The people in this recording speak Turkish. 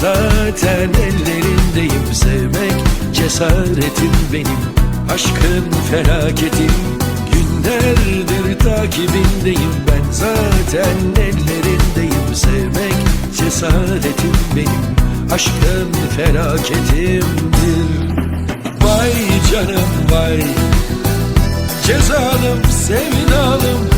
zaten ellerindeyim. Sevmek cesaretim benim. Aşkın felaketim. Günlerdir takibindeyim. Ben zaten ellerindeyim. Sevmek cesaretim benim. Aşkın felaketimdir. Vay canım vay. Cezalım sevdalım